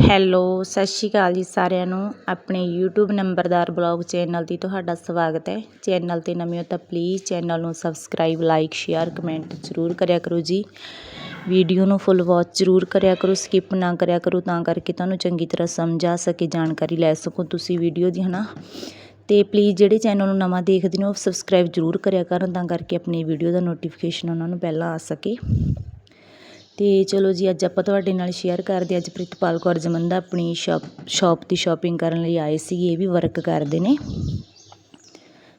Hello, ਸਤਿ ਸ਼੍ਰੀ ਅਕਾਲ ਜੀ ਸਾਰਿਆਂ ਨੂੰ। ਆਪਣੇ YouTube ਨੰਬਰਦਾਰ ਬਲੌਗ ਚੈਨਲ ਦੀ ਤੁਹਾਡਾ ਸਵਾਗਤ ਹੈ। ਚੈਨਲ ਤੇ ਨਵੇਂ ਹੋ ਤਾਂ ਪਲੀਜ਼ ਚੈਨਲ ਨੂੰ ਸਬਸਕ੍ਰਾਈਬ ਲਾਈਕ ਸ਼ੇਅਰ ਕਮੈਂਟ ਜ਼ਰੂਰ ਕਰਿਆ ਕਰੋ ਜੀ। ਵੀਡੀਓ ਨੂੰ ਫੁੱਲ ਵਾਚ ਜ਼ਰੂਰ ਕਰਿਆ ਕਰੋ ਸਕਿਪ ਨਾ ਕਰਿਆ ਕਰੋ, ਤਾਂ ਕਰਕੇ ਤੁਹਾਨੂੰ ਚੰਗੀ ਤਰ੍ਹਾਂ ਸਮਝ ਆ ਸਕੇ, ਜਾਣਕਾਰੀ ਲੈ ਸਕੋ ਤੁਸੀਂ ਵੀਡੀਓ ਦੀ, ਹਨਾ? ਤੇ ਪਲੀਜ਼ ਜਿਹੜੇ ਚੈਨਲ ਨੂੰ ਨਵਾਂ ਦੇਖਦੇ ਨੇ, ਉਹ ਸਬਸਕ੍ਰਾਈਬ ਜ਼ਰੂਰ ਕਰਿਆ ਕਰਨ ਤਾਂ ਕਰਕੇ ਆਪਣੀ ਵੀਡੀਓ ਦਾ ਨੋਟੀਫਿਕੇਸ਼ਨ ਉਹਨਾਂ ਨੂੰ ਪਹਿਲਾਂ ਆ ਸਕੇ। ਅਤੇ ਚਲੋ ਜੀ, ਅੱਜ ਆਪਾਂ ਤੁਹਾਡੇ ਨਾਲ ਸ਼ੇਅਰ ਕਰਦੇ ਅੱਜ ਪ੍ਰਿਤਪਾਲ ਕੌਰ ਜਮੰਦਾ ਆਪਣੀ ਸ਼ਾਪ ਸ਼ਾਪ ਦੀ ਸ਼ਾਪਿੰਗ ਕਰਨ ਲਈ ਆਏ ਸੀਗੇ ਇਹ ਵੀ ਵਰਕ ਕਰਦੇ ਨੇ।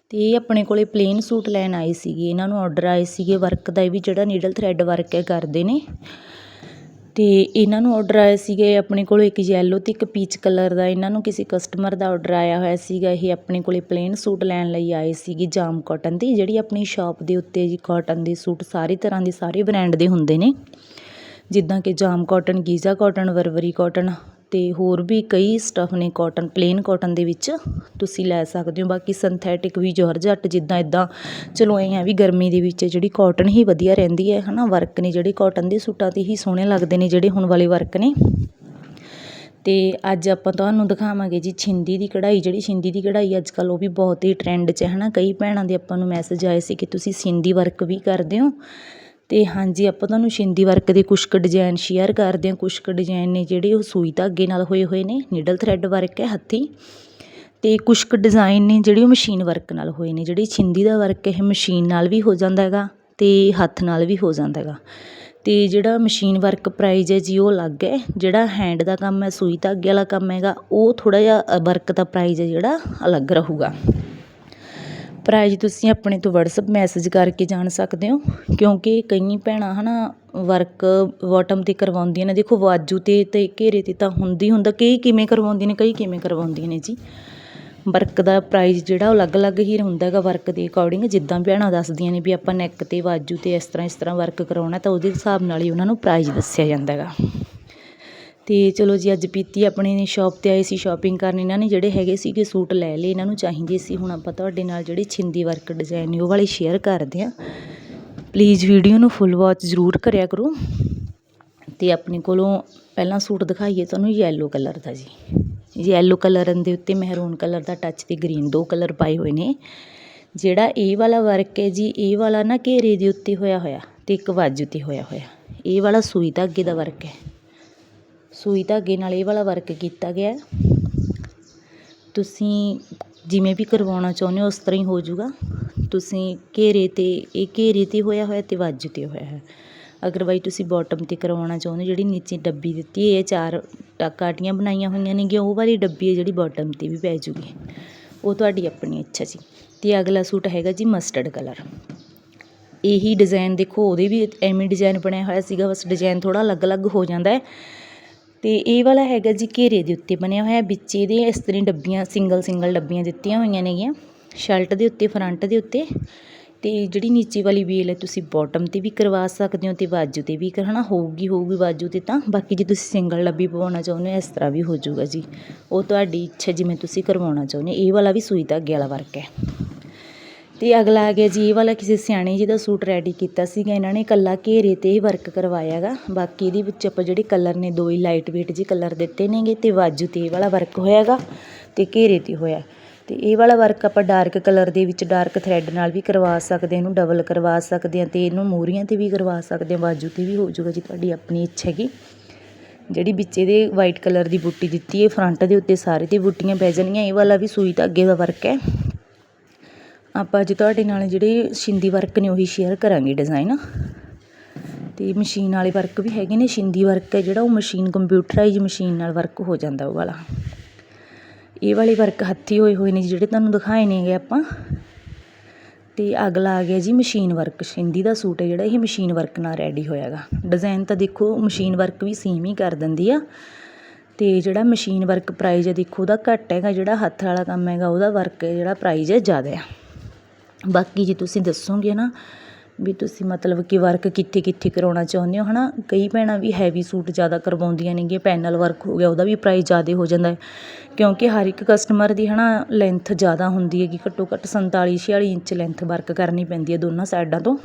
ਤੇ ਇਹ ਆਪਣੇ ਕੋਲੇ ਪਲੇਨ ਸੂਟ ਲੈਣ ਆਏ ਸੀਗੇ। ਇਹਨਾਂ ਨੂੰ ਆਰਡਰ ਆਏ ਸੀਗੇ। ਵਰਕ ਦਾ ਇਹ ਵੀ ਜਿਹੜਾ ਨੀਡਲ ਥ੍ਰੈਡ ਵਰਕ ਹੈ ਕਰਦੇ ਨੇ। ਤੇ ਇਹਨਾਂ ਨੂੰ ਆਰਡਰ ਆਏ ਸੀਗੇ। ਆਪਣੇ ਕੋਲ ਇੱਕ ਯੈਲੋ ਤੇ ਇੱਕ ਪੀਚ ਕਲਰ ਦਾ। ਇਹਨਾਂ ਨੂੰ ਕਿਸੇ ਕਸਟਮਰ ਦਾ ਆਰਡਰ ਆਇਆ ਹੋਇਆ ਸੀਗਾ। ਇਹ ਆਪਣੇ ਕੋਲੇ ਪਲੇਨ ਸੂਟ ਲੈਣ ਲਈ ਆਏ ਸੀਗੇ। ਜਾਮ ਕਾਟਨ ਦੀ। ਜਿਹੜੀ ਆਪਣੀ ਸ਼ਾਪ ਦੇ ਉੱਤੇ ਜੀ ਕਾਟਨ ਦੇ ਸੂਟ, ਸਾਰੀ ਤਰ੍ਹਾਂ ਦੇ ਸਾਰੇ ਬ੍ਰਾਂਡ ਦੇ ਹੁੰਦੇ ਨੇ। ਜਿੱਦਾਂ ਕਿ ਜਾਮ ਕੋਟਨ ਗੀਜ਼ਾ ਕੋਟਨ ਵਰਵਰੀ ਕੋਟਨ ਅਤੇ ਹੋਰ ਵੀ ਕਈ ਸਟੱਫ ਨੇ ਕੋਟਨ ਪਲੇਨ ਕੋਟਨ ਦੇ ਵਿੱਚ ਤੁਸੀਂ ਲੈ ਸਕਦੇ ਹੋ। ਬਾਕੀ ਸਿੰਥੈਟਿਕ ਵੀ ਜੋਰਜੱਟ ਜਿੱਦਾਂ ਇੱਦਾਂ ਚਲੋ ਐਂ ਆ ਵੀ ਗਰਮੀ ਦੇ ਵਿੱਚ ਜਿਹੜੀ ਕੋਟਨ ਹੀ ਵਧੀਆ ਰਹਿੰਦੀ ਹੈ ਹੈ ਨਾ ਵਰਕ ਨੇ ਜਿਹੜੇ ਕੋਟਨ ਦੇ ਸੂਟਾਂ ਤੇ ਹੀ ਸੋਹਣੇ ਲੱਗਦੇ ਨੇ ਜਿਹੜੇ ਹੁਣ ਵਾਲੇ ਵਰਕ ਨੇ। ਤੇ ਅੱਜ ਆਪਾਂ ਤੁਹਾਨੂੰ ਦਿਖਾਵਾਂਗੇ ਜੀ ਛਿੰਦੀ ਦੀ ਕਢਾਈ, ਜਿਹੜੀ ਛਿੰਦੀ ਦੀ ਕਢਾਈ ਅੱਜ ਕੱਲ ਉਹ ਵੀ ਬਹੁਤ ਹੀ ਟ੍ਰੈਂਡ 'ਚ ਹੈ ਨਾ ਕਈ ਭੈਣਾਂ ਦੇ ਆਪਾਂ ਨੂੰ ਮੈਸੇਜ ਆਏ ਸੀ ਕਿ ਤੁਸੀਂ ਸਿੰਦੀ ਵਰਕ ਵੀ ਕਰਦੇ ਹੋ। ਅਤੇ ਹਾਂਜੀ, ਆਪਾਂ ਤੁਹਾਨੂੰ ਛਿੰਦੀ ਵਰਕ ਦੇ ਕੁਛ ਕੁ ਡਿਜ਼ਾਇਨ ਸ਼ੇਅਰ ਕਰਦੇ ਹਾਂ। ਕੁਛ ਕੁ ਡਿਜ਼ਾਇਨ ਨੇ ਜਿਹੜੇ ਉਹ ਸੂਈ ਧਾਗੇ ਨਾਲ ਹੋਏ ਹੋਏ ਨੇ ਨੀਡਲ ਥਰੈਡ ਵਰਕ ਹੈ ਹੱਥੀਂ। ਅਤੇ ਕੁਛ ਕੁ ਡਿਜ਼ਾਇਨ ਨੇ ਜਿਹੜੇ ਉਹ ਮਸ਼ੀਨ ਵਰਕ ਨਾਲ ਹੋਏ ਨੇ, ਜਿਹੜੀ ਛਿੰਦੀ ਦਾ ਵਰਕ ਇਹ ਮਸ਼ੀਨ ਨਾਲ ਵੀ ਹੋ ਜਾਂਦਾ ਹੈਗਾ ਅਤੇ ਹੱਥ ਨਾਲ ਵੀ ਹੋ ਜਾਂਦਾ ਹੈਗਾ। ਅਤੇ ਜਿਹੜਾ ਮਸ਼ੀਨ ਵਰਕ ਪ੍ਰਾਈਜ਼ ਹੈ ਜੀ, ਉਹ ਅਲੱਗ ਹੈ। ਜਿਹੜਾ ਹੈਂਡ ਦਾ ਕੰਮ ਹੈ, ਸੂਈ ਧਾਗੇ ਵਾਲਾ ਕੰਮ ਹੈਗਾ, ਉਹ ਥੋੜ੍ਹਾ ਜਿਹਾ ਵਰਕ ਦਾ ਪ੍ਰਾਈਜ਼ ਹੈ ਜਿਹੜਾ ਅਲੱਗ ਰਹੂਗਾ। ਪ੍ਰਾਈਜ਼ ਤੁਸੀਂ ਆਪਣੇ ਤੋਂ ਵਟਸਐਪ ਮੈਸੇਜ ਕਰਕੇ ਜਾਣ ਸਕਦੇ ਹੋ, ਕਿਉਂਕਿ ਕਈ ਭੈਣਾਂ ਹੈ ਨਾ ਵਰਕ ਬੋਟਮ ਤੇ ਕਰਵਾਉਂਦੀਆਂ ਨੇ, ਦੇਖੋ ਵਾਜੂ ਤੇ ਅਤੇ ਘੇਰੇ ਤੇ ਤਾਂ ਹੁੰਦੀ ਹੁੰਦਾ, ਕਈ ਕਿਵੇਂ ਕਰਵਾਉਂਦੀਆਂ ਨੇ, ਕਈ ਕਿਵੇਂ ਕਰਵਾਉਂਦੀਆਂ ਨੇ ਜੀ। ਵਰਕ ਦਾ ਪ੍ਰਾਈਜ਼ ਜਿਹੜਾ ਉਹ ਅਲੱਗ-ਅਲੱਗ ਹੀ ਹੁੰਦਾ ਹੈਗਾ ਵਰਕ ਦੇ ਅਕੋਰਡਿੰਗ ਜਿੱਦਾਂ ਭੈਣਾਂ ਦੱਸਦੀਆਂ ਨੇ ਵੀ ਆਪਾਂ ਨੈਕ ਤੇ ਵਾਜੂ ਤੇ ਇਸ ਤਰ੍ਹਾਂ ਇਸ ਤਰ੍ਹਾਂ ਵਰਕ ਕਰਾਉਣਾ, ਤਾਂ ਉਹਦੇ ਹਿਸਾਬ ਨਾਲ ਹੀ ਉਹਨਾਂ ਨੂੰ ਪ੍ਰਾਈਜ਼ ਦੱਸਿਆ ਜਾਂਦਾ ਹੈਗਾ। ਅਤੇ ਚਲੋ ਜੀ, ਅੱਜ ਪੀਤੀ ਆਪਣੇ ਸ਼ੋਪ ਤੇ ਆਏ ਸੀ ਸ਼ੋਪਿੰਗ ਕਰਨ। ਇਹਨਾਂ ਨੇ ਜਿਹੜੇ ਹੈਗੇ ਸੀਗੇ ਸੂਟ ਲੈ ਲਏ, ਇਹਨਾਂ ਨੂੰ ਚਾਹੀਦੇ ਸੀ। ਹੁਣ ਆਪਾਂ ਤੁਹਾਡੇ ਨਾਲ ਜਿਹੜੇ ਛਿੰਦੀ ਵਰਕ ਡਿਜ਼ਾਈਨ ਨੇ, ਉਹ ਵਾਲੇ ਸ਼ੇਅਰ ਕਰਦੇ ਹਾਂ। ਪਲੀਜ਼ ਵੀਡੀਓ ਨੂੰ ਫੁੱਲ ਵਾਚ ਜ਼ਰੂਰ ਕਰਿਆ ਕਰੋ। ਤੇ ਆਪਣੇ ਕੋਲੋਂ ਪਹਿਲਾਂ ਸੂਟ ਦਿਖਾਈਏ, ਤੁਹਾਨੂੰ ਯੈਲੋ ਕਲਰ ਦਾ ਜੀ। ਯੈਲੋ ਕਲਰ ਦੇ ਉੱਤੇ ਮਹਿਰੂਨ ਕਲਰ ਦਾ ਟੱਚ ਤੇ ਗ੍ਰੀਨ ਦੋ ਕਲਰ ਪਾਏ ਹੋਏ ਨੇ। ਜਿਹੜਾ ਇਹ ਵਾਲਾ ਵਰਕ ਹੈ ਜੀ, ਇਹ ਵਾਲਾ ਨਾ ਘੇਰੇ ਦੇ ਉੱਤੇ ਹੋਇਆ ਹੋਇਆ ਤੇ ਇੱਕ ਬਾਜੂ ਤੇ ਹੋਇਆ ਹੋਇਆ। ਇਹ ਵਾਲਾ ਸੂਈ ਧਾਗੇ ਦਾ ਵਰਕ ਹੈ। ਸੂਈ ਧਾਗੇ ਨਾਲ ਇਹ ਵਾਲਾ ਵਰਕ ਕੀਤਾ ਗਿਆ ਤੁਸੀਂ ਜਿਵੇਂ ਵੀ ਕਰਵਾਉਣਾ ਚਾਹੁੰਦੇ ਹੋ, ਉਸ ਤਰ੍ਹਾਂ ਹੀ ਹੋ ਜਾਊਗਾ। ਤੁਸੀਂ ਘੇਰੇ ਤੇ, ਇਹ ਘੇਰੇ ਤੇ ਹੋਇਆ ਹੋਇਆ ਤੇ ਬਾਜੂ ਤੇ ਹੋਇਆ ਹੈ। ਅਗਰ ਬਾਈ ਤੁਸੀਂ ਬਾਟਮ ਤੇ ਕਰਵਾਉਣਾ ਚਾਹੁੰਦੇ ਜਿਹੜੀ ਨੀਚੇ ਡੱਬੀ ਦਿੱਤੀ ਹੈ ਚਾਰ ਕਾਟੀਆਂ ਬਣਾਈਆਂ ਹੋਈਆਂ ਨੇਗੀਆਂ ਉਹ ਵਾਲੀ ਡੱਬੀ ਹੈ ਜਿਹੜੀ ਬਾਟਮ ਤੇ ਵੀ ਪੈ ਜੂਗੀ। ਉਹ ਤੁਹਾਡੀ ਆਪਣੀ ਇੱਛਾ ਸੀ ਤੇ ਅਗਲਾ ਸੂਟ ਹੈਗਾ ਜੀ ਮਸਟਰਡ ਕਲਰ ਇਹੀ ਡਿਜ਼ਾਈਨ ਦੇਖੋ, ਉਹਦੇ ਵੀ ਐਵੇਂ ਡਿਜ਼ਾਈਨ ਬਣਿਆ ਹੋਇਆ ਸੀਗਾ, ਬਸ ਡਿਜ਼ਾਈਨ ਥੋੜਾ ਅਲੱਗ-ਅਲੱਗ ਹੋ ਜਾਂਦਾ ਹੈ। ਅਤੇ ਇਹ ਵਾਲਾ ਹੈਗਾ ਜੀ ਘੇਰੇ ਦੇ ਉੱਤੇ ਬਣਿਆ ਹੋਇਆ, ਵਿੱਚ ਇਹਦੇ ਇਸ ਤਰ੍ਹਾਂ ਡੱਬੀਆਂ ਸਿੰਗਲ ਸਿੰਗਲ ਡੱਬੀਆਂ ਦਿੱਤੀਆਂ ਹੋਈਆਂ ਨੇਗੀਆਂ। ਸ਼ਰਟ ਦੇ ਉੱਤੇ ਫਰੰਟ ਦੇ ਉੱਤੇ। ਅਤੇ ਜਿਹੜੀ ਨੀਚੇ ਵਾਲੀ ਵੇਲ ਹੈ, ਤੁਸੀਂ ਬਾਟਮ ਤੇ ਵੀ ਕਰਵਾ ਸਕਦੇ ਹੋ ਅਤੇ ਬਾਜੂ ਤੇ ਵੀ ਕਰਨਾ ਹੋਊਗੀ ਹੋਊਗੀ ਬਾਜੂ ਤੇ ਤਾਂ। ਬਾਕੀ ਜੇ ਤੁਸੀਂ ਸਿੰਗਲ ਡੱਬੀ ਪਵਾਉਣਾ ਚਾਹੁੰਦੇ ਹੋ, ਇਸ ਤਰ੍ਹਾਂ ਵੀ ਹੋ ਜਾਊਗਾ ਜੀ। ਉਹ ਤੁਹਾਡੀ ਇੱਛਾ ਜਿਵੇਂ ਤੁਸੀਂ ਕਰਵਾਉਣਾ ਚਾਹੁੰਦੇ ਇਹ ਵਾਲਾ ਵੀ ਸੂਈ ਧਾਗੇ ਵਾਲਾ ਵਰਕ ਹੈ। ਤੇ ਅਗਲਾ ਆ ਗਿਆ ਜੀ, ਇਹ ਵਾਲਾ ਕਿਸੇ ਸਿਆਣੇ ਜੀ ਦਾ ਸੂਟ ਰੈਡੀ ਕੀਤਾ ਸੀਗਾ, ਇਹਨਾਂ ਨੇ ਕੱਲਾ ਘੇਰੇ ਤੇ ਹੀ ਵਰਕ ਕਰਵਾਇਆਗਾ ਬਾਕੀ ਇਹਦੇ ਵਿੱਚ ਆਪਾਂ ਜਿਹੜੇ ਕਲਰ ਨੇ, ਦੋ ਹੀ ਲਾਈਟ ਵੇਟ ਜੀ ਕਲਰ ਦਿੱਤੇ ਨੇਗੇ ਤੇ ਬਾਜੂ ਤੇ ਇਹ ਵਾਲਾ ਵਰਕ ਹੋਇਆਗਾ ਤੇ ਘੇਰੇ ਤੇ ਹੋਇਆ। ਤੇ ਇਹ ਵਾਲਾ ਵਰਕ ਆਪਾਂ ਡਾਰਕ ਕਲਰ ਦੇ ਵਿੱਚ ਡਾਰਕ ਥਰੈਡ ਨਾਲ ਵੀ ਕਰਵਾ ਸਕਦੇ ਇਹਨੂੰ ਡਬਲ ਕਰਵਾ ਸਕਦੇ ਆ ਤੇ ਇਹਨੂੰ ਮੂਰੀਆਂ ਤੇ ਵੀ ਕਰਵਾ ਸਕਦੇ ਆ ਬਾਜੂ ਤੇ ਵੀ ਹੋ ਜਾਊਗਾ ਜੀ ਤੁਹਾਡੀ ਆਪਣੀ ਇੱਛਾ ਹੈਗੀ। ਜਿਹੜੀ ਵਿੱਚ ਇਹਦੇ ਵਾਈਟ ਕਲਰ ਦੀ ਬੂਟੀ ਦਿੱਤੀ ਹੈ ਫਰੰਟ ਦੇ ਉੱਤੇ ਸਾਰੇ ਤੇ ਬੂਟੀਆਂ ਪੈ ਜਾਣਗੀਆਂ ਇਹ ਵਾਲਾ ਵੀ ਸੂਈ ਧਾਗੇ ਦਾ ਵਰਕ ਹੈ। ਆਪਾਂ ਅੱਜ ਤੁਹਾਡੇ ਨਾਲ ਜਿਹੜੇ ਸ਼ਿੰਦੀ ਵਰਕ ਨੇ ਉਹੀ ਸ਼ੇਅਰ ਕਰਾਂਗੇ ਡਿਜ਼ਾਈਨ ਤੇ ਮਸ਼ੀਨ ਵਾਲੇ ਵਰਕ ਵੀ ਹੈਗੇ ਨੇ, ਸ਼ਿੰਦੀ ਵਰਕ ਹੈ ਜਿਹੜਾ ਉਹ ਮਸ਼ੀਨ ਕੰਪਿਊਟਰਾਈਜ਼ ਮਸ਼ੀਨ ਨਾਲ ਵਰਕ ਹੋ ਜਾਂਦਾ ਉਹ ਵਾਲਾ। ਇਹ ਵਾਲੇ ਵਰਕ ਹੱਥੀ ਹੋਏ ਹੋਏ ਨੇ ਜਿਹੜੇ ਤੁਹਾਨੂੰ ਦਿਖਾਏ ਨੇਗੇ ਆਪਾਂ। ਤੇ ਅਗਲਾ ਆ ਗਿਆ ਜੀ ਮਸ਼ੀਨ ਵਰਕ ਸ਼ਿੰਦੀ ਦਾ ਸੂਟ ਹੈ ਜਿਹੜਾ ਇਹ ਮਸ਼ੀਨ ਵਰਕ ਨਾਲ ਰੈਡੀ ਹੋਇਆਗਾ। ਡਿਜ਼ਾਈਨ ਤਾਂ ਦੇਖੋ ਮਸ਼ੀਨ ਵਰਕ ਵੀ ਸੇਮ ਹੀ ਕਰ ਦਿੰਦੀ ਆ। ਤੇ ਜਿਹੜਾ ਮਸ਼ੀਨ ਵਰਕ ਪ੍ਰਾਈਜ਼ ਹੈ ਦੇਖੋ ਉਹਦਾ ਘੱਟ ਹੈਗਾ, ਜਿਹੜਾ ਹੱਥ ਵਾਲਾ ਕੰਮ ਹੈਗਾ ਉਹਦਾ ਵਰਕ ਜਿਹੜਾ ਪ੍ਰਾਈਜ਼ ਹੈ ਜ਼ਿਆਦਾ ਆ ਬਾਕੀ ਜੇ ਤੁਸੀਂ ਦੱਸੋਗੇ ਨਾ ਵੀ ਤੁਸੀਂ ਮਤਲਬ ਕਿ ਵਰਕ ਕਿੱਥੇ ਕਿੱਥੇ ਕਰਵਾਉਣਾ ਚਾਹੁੰਦੇ ਹੋ ਹੈ ਨਾ ਕਈ ਭੈਣਾਂ ਵੀ ਹੈਵੀ ਸੂਟ ਜ਼ਿਆਦਾ ਕਰਵਾਉਂਦੀਆਂ ਨੇਗੀਆਂ ਪੈਨਲ ਵਰਕ ਹੋ ਗਿਆ, ਉਹਦਾ ਵੀ ਪ੍ਰਾਈਜ਼ ਜ਼ਿਆਦਾ ਹੋ ਜਾਂਦਾ ਹੈ। ਕਿਉਂਕਿ ਹਰ ਇੱਕ ਕਸਟਮਰ ਦੀ ਹੈ ਨਾ ਲੈਂਥ ਜ਼ਿਆਦਾ ਹੁੰਦੀ ਹੈਗੀ, ਘੱਟੋ ਘੱਟ ਸੰਤਾਲੀ ਛਿਆਲੀ ਇੰਚ ਲੈਂਥ ਵਰਕ ਕਰਨੀ ਪੈਂਦੀ ਹੈ ਦੋਨਾਂ ਸਾਈਡਾਂ ਤੋਂ।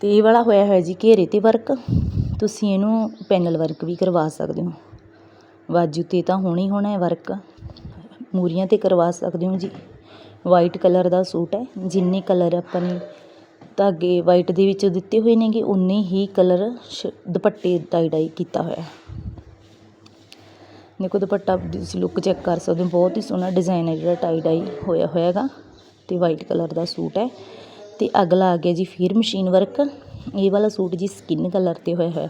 ਤੇ ਇਹ ਵਾਲਾ ਹੋਇਆ ਹੋਇਆ ਜੀ ਘੇਰੇ ਤੇ ਵਰਕ ਤੁਸੀਂ ਇਹਨੂੰ ਪੈਨਲ ਵਰਕ ਵੀ ਕਰਵਾ ਸਕਦੇ ਹੋ। ਵਾਜੂ 'ਤੇ ਤਾਂ ਹੋਣਾ ਹੀ ਹੋਣਾ ਹੈ ਵਰਕ ਮੂਰੀਆਂ 'ਤੇ ਕਰਵਾ ਸਕਦੇ ਹੋ ਜੀ। ਵਾਈਟ ਕਲਰ ਦਾ ਸੂਟ ਹੈ। ਜਿੰਨੇ ਕਲਰ ਆਪਾਂ ਨੇ ਧਾਗੇ ਵਾਈਟ ਦੇ ਵਿੱਚ ਦਿੱਤੇ ਹੋਏ ਨੇਗੇ ਉਨੇ ਹੀ ਕਲਰ ਸ਼ ਦੁਪੱਟੇ ਟਾਈ ਡਾਈ ਕੀਤਾ ਹੋਇਆ ਦੇਖੋ ਦੁਪੱਟਾ ਤੁਸੀਂ ਲੁੱਕ ਚੈੱਕ ਕਰ ਸਕਦੇ ਹੋ, ਬਹੁਤ ਹੀ ਸੋਹਣਾ ਡਿਜ਼ਾਈਨ ਹੈ ਜਿਹੜਾ ਟਾਈ ਡਾਈ ਹੋਇਆ ਹੋਇਆ ਹੈਗਾ ਤੇ ਵਾਈਟ ਕਲਰ ਦਾ ਸੂਟ ਹੈ। ਤੇ ਅਗਲਾ ਆ ਗਿਆ ਜੀ, ਫਿਰ ਮਸ਼ੀਨ ਵਰਕ ਇਹ ਵਾਲਾ ਸੂਟ ਜੀ ਸਕਿਨ ਕਲਰ ਤੇ ਹੋਇਆ ਹੋਇਆ।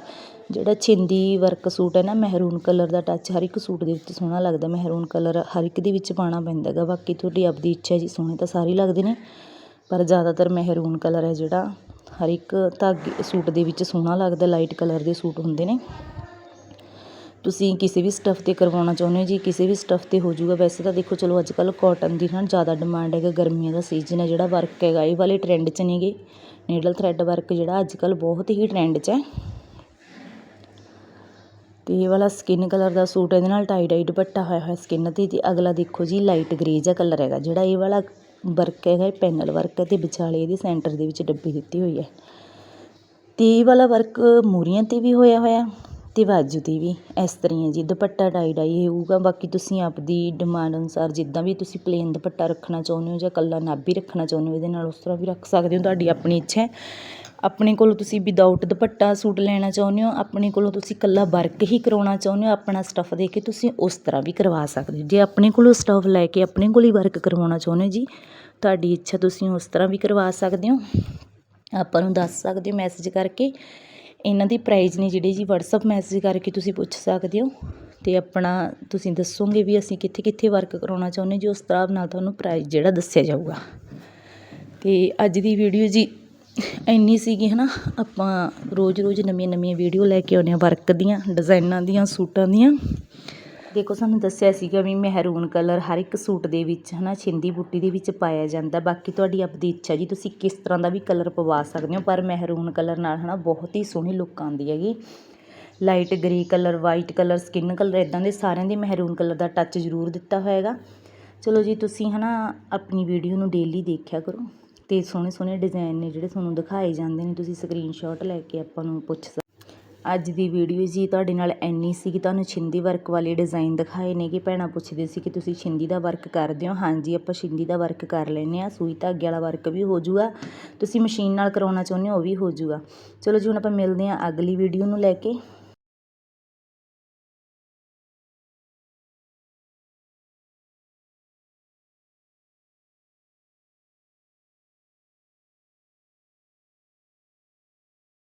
ਜਿਹੜਾ ਛਿੰਦੀ ਵਰਕ ਸੂਟ ਹੈ ਨਾ ਮਹਿਰੂਨ ਕਲਰ ਦਾ ਟੱਚ ਹਰ ਇੱਕ ਸੂਟ ਦੇ ਵਿੱਚ ਸੋਹਣਾ ਲੱਗਦਾ। ਮਹਿਰੂਨ ਕਲਰ ਹਰ ਇੱਕ ਦੇ ਵਿੱਚ ਪਾਉਣਾ ਪੈਂਦਾ ਹੈਗਾ। ਬਾਕੀ ਤੁਹਾਡੀ ਆਪਦੀ ਇੱਛਾ ਜੀ, ਸੋਹਣੇ ਤਾਂ ਸਾਰੇ ਲੱਗਦੇ ਨੇ। ਪਰ ਜ਼ਿਆਦਾਤਰ ਮਹਿਰੂਨ ਕਲਰ ਹੈ ਜਿਹੜਾ। ਹਰ ਇੱਕ ਧਾਗੇ ਸੂਟ ਦੇ ਵਿੱਚ ਸੋਹਣਾ ਲੱਗਦਾ ਲਾਈਟ ਕਲਰ ਦੇ ਸੂਟ ਹੁੰਦੇ ਨੇ। ਤੁਸੀਂ ਕਿਸੇ ਵੀ ਸਟੱਫ 'ਤੇ ਕਰਵਾਉਣਾ ਚਾਹੁੰਦੇ ਹੋ, ਜੀ ਕਿਸੇ ਵੀ ਸਟੱਫ 'ਤੇ ਹੋ ਜਾਊਗਾ ਵੈਸੇ ਤਾਂ ਦੇਖੋ ਚਲੋ ਅੱਜ ਕੱਲ੍ਹ ਕੋਟਨ ਦੀ ਨਾ ਜ਼ਿਆਦਾ ਡਿਮਾਂਡ ਹੈਗਾ, ਗਰਮੀਆਂ ਦਾ ਸੀਜ਼ਨ ਹੈ ਜਿਹੜਾ ਵਰਕ ਹੈਗਾ, ਇਹ ਵਾਲੇ ਟਰੈਂਡ 'ਚ ਨੇਗੇ। ਨੀਡਲ ਥਰੈਡ ਵਰਕ ਜਿਹੜਾ ਅੱਜ ਕੱਲ੍ਹ ਬਹੁਤ ਹੀ ਟਰੈਂਡ 'ਚ ਹੈ। ਤੇ ਇਹ ਵਾਲਾ ਸਕਿਨ ਕਲਰ ਦਾ ਸੂਟ ਇਹਦੇ ਨਾਲ ਟਾਈ ਡਾਈ ਦੁਪੱਟਾ ਹੋਇਆ ਹੋਇਆ ਸਕਿਨ 'ਤੇ, ਤੇ ਅਗਲਾ ਦੇਖੋ ਜੀ ਲਾਈਟ ਗ੍ਰੇ ਜਿਹਾ ਕਲਰ ਹੈਗਾ, ਜਿਹੜਾ ਇਹ ਵਾਲਾ ਵਰਕ ਹੈਗਾ, ਇਹ ਪੈਨਲ ਵਰਕ ਹੈ ਤੇ ਵਿਚਾਲੇ ਇਹਦੇ ਸੈਂਟਰ ਦੇ ਵਿੱਚ ਡੱਬੀ ਦਿੱਤੀ ਹੋਈ ਹੈ। ਤੇ ਇਹ ਵਾਲਾ ਵਰਕ ਮੂਰੀਆਂ 'ਤੇ ਵੀ ਹੋਇਆ ਹੋਇਆ। ਅਤੇ ਬਾਜੂ 'ਤੇ ਵੀ, ਇਸ ਤਰ੍ਹਾਂ ਹੀ ਹੈ ਜੀ। ਦੁਪੱਟਾ ਟਾਈ ਡਾਈ ਹੋਊਗਾ, ਬਾਕੀ ਤੁਸੀਂ ਆਪਦੀ ਡਿਮਾਂਡ ਅਨੁਸਾਰ ਜਿੱਦਾਂ ਵੀ ਤੁਸੀਂ ਪਲੇਨ ਦੁਪੱਟਾ ਰੱਖਣਾ ਚਾਹੁੰਦੇ ਹੋ ਜਾਂ ਇਕੱਲਾ ਨਾਭੀ ਰੱਖਣਾ ਚਾਹੁੰਦੇ ਹੋ, ਇਹਦੇ ਨਾਲ ਉਸ ਤਰ੍ਹਾਂ ਵੀ ਰੱਖ ਸਕਦੇ ਹੋ। ਤੁਹਾਡੀ ਆਪਣੀ ਇੱਛਾ ਹੈ। ਆਪਣੇ ਕੋਲੋਂ ਤੁਸੀਂ ਵਿਦਾਊਟ ਦੁਪੱਟਾ ਸੂਟ ਲੈਣਾ ਚਾਹੁੰਦੇ ਹੋ, ਆਪਣੇ ਕੋਲੋਂ ਤੁਸੀਂ ਇਕੱਲਾ ਵਰਕ ਹੀ ਕਰਵਾਉਣਾ ਚਾਹੁੰਦੇ ਹੋ, ਆਪਣਾ ਸਟੱਫ ਦੇ ਕੇ ਤੁਸੀਂ ਉਸ ਤਰ੍ਹਾਂ ਵੀ ਕਰਵਾ ਸਕਦੇ ਹੋ। ਜੇ ਆਪਣੇ ਕੋਲੋਂ ਸਟੱਫ ਲੈ ਕੇ ਆਪਣੇ ਕੋਲ ਹੀ ਵਰਕ ਕਰਵਾਉਣਾ ਚਾਹੁੰਦੇ ਹੋ ਜੀ, ਤੁਹਾਡੀ ਇੱਛਾ ਤੁਸੀਂ ਉਸ ਤਰ੍ਹਾਂ ਵੀ ਕਰਵਾ ਸਕਦੇ ਹੋ। ਆਪਾਂ ਨੂੰ ਦੱਸ ਸਕਦੇ ਹੋ ਮੈਸੇਜ ਕਰਕੇ ਇਹਨਾਂ ਦੀ ਪ੍ਰਾਈਜ਼ ਨੇ ਜਿਹੜੇ ਜੀ ਵਟਸਐਪ ਮੈਸੇਜ ਕਰਕੇ ਤੁਸੀਂ ਪੁੱਛ ਸਕਦੇ ਹੋ ਅਤੇ ਆਪਣਾ ਤੁਸੀਂ ਦੱਸੋਗੇ ਵੀ ਅਸੀਂ ਕਿੱਥੇ ਕਿੱਥੇ ਵਰਕ ਕਰਾਉਣਾ ਚਾਹੁੰਦੇ ਜੀ, ਉਸ ਹਿਸਾਬ ਨਾਲ ਤੁਹਾਨੂੰ ਪ੍ਰਾਈਜ਼ ਜਿਹੜਾ ਦੱਸਿਆ ਜਾਊਗਾ। ਅਤੇ ਅੱਜ ਦੀ ਵੀਡੀਓ ਜੀ ਇੰਨੀ ਸੀਗੀ ਹੈ ਨਾ ਆਪਾਂ ਰੋਜ਼-ਰੋਜ਼ ਨਵੀਆਂ-ਨਵੀਆਂ ਵੀਡੀਓ ਲੈ ਕੇ ਆਉਂਦੇ ਹਾਂ ਵਰਕ ਦੀਆਂ ਡਿਜ਼ਾਈਨਾਂ ਦੀਆਂ, ਸੂਟਾਂ ਦੀਆਂ। ਦੇਖੋ, ਸਾਨੂੰ ਦੱਸਿਆ ਸੀਗਾ ਵੀ ਮਹਿਰੂਨ ਕਲਰ ਹਰ ਇੱਕ ਸੂਟ ਦੇ ਵਿੱਚ, ਹਨਾ, ਛਿੰਦੀ ਬੂਟੀ ਦੇ ਵਿੱਚ ਪਾਇਆ ਜਾਂਦਾ। ਬਾਕੀ ਤੁਹਾਡੀ ਆਪਦੀ ਇੱਛਾ ਜੀ, ਤੁਸੀਂ ਕਿਸ ਤਰ੍ਹਾਂ ਦਾ ਵੀ ਕਲਰ ਪਵਾ ਸਕਦੇ ਹੋ? ਪਰ ਮਹਿਰੂਨ ਕਲਰ ਨਾਲ, ਹਨਾ, ਬਹੁਤ ਹੀ ਸੋਹਣੀ ਲੁੱਕ ਆਉਂਦੀ ਹੈਗੀ। Light grey colour, white colour, skin colour ਇਦਾਂ ਦੇ ਸਾਰਿਆਂ ਦੇ ਮਹਿਰੂਨ ਕਲਰ ਦਾ ਟੱਚ ਜ਼ਰੂਰ ਦਿੱਤਾ ਹੋਏਗਾ। ਚਲੋ ਜੀ, ਤੁਸੀਂ, ਹਨਾ, ਆਪਣੀ ਵੀਡੀਓ ਨੂੰ ਡੇਲੀ ਦੇਖਿਆ ਕਰੋ। ਤੇ ਸੋਹਣੇ ਸੋਹਣੇ ਡਿਜ਼ਾਈਨ ਨੇ ਜਿਹੜੇ ਤੁਹਾਨੂੰ ਦਿਖਾਏ ਜਾਂਦੇ ਨੇ, ਤੁਸੀਂ ਸਕਰੀਨਸ਼ਾਟ ਲੈ ਕੇ ਆਪਾਂ ਨੂੰ ਪੁੱਛ ਸਕਦੇ ਅੱਜ ਦੀ ਵੀਡੀਓ ਜੀ ਤੁਹਾਡੇ ਨਾਲ ਐਨੀ ਸੀਗੀ, ਤੁਹਾਨੂੰ ਛਿੰਦੀ ਵਰਕ ਵਾਲੇ ਡਿਜ਼ਾਈਨ ਦਿਖਾਏ ਨੇ ਕਿ ਭੈਣਾਂ ਪੁੱਛਦੇ ਸੀ ਕਿ ਤੁਸੀਂ ਛਿੰਦੀ ਦਾ ਵਰਕ ਕਰਦੇ ਹੋ। ਹਾਂਜੀ, ਆਪਾਂ ਛਿੰਦੀ ਦਾ ਵਰਕ ਕਰ ਲੈਂਦੇ ਆ ਸੂਈ ਧਾਗੇ ਵਾਲਾ ਵਰਕ ਵੀ ਹੋ ਜਾਊਗਾ ਤੁਸੀਂ ਮਸ਼ੀਨ ਨਾਲ ਕਰਾਉਣਾ ਚਾਹੁੰਦੇ ਹੋ, ਉਹ ਵੀ ਹੋ ਜਾਊਗਾ ਚਲੋ ਜੀ, ਹੁਣ ਆਪਾਂ ਮਿਲਦੇ ਹਾਂ ਅਗਲੀ ਵੀਡੀਓ ਨੂੰ ਲੈ ਕੇ।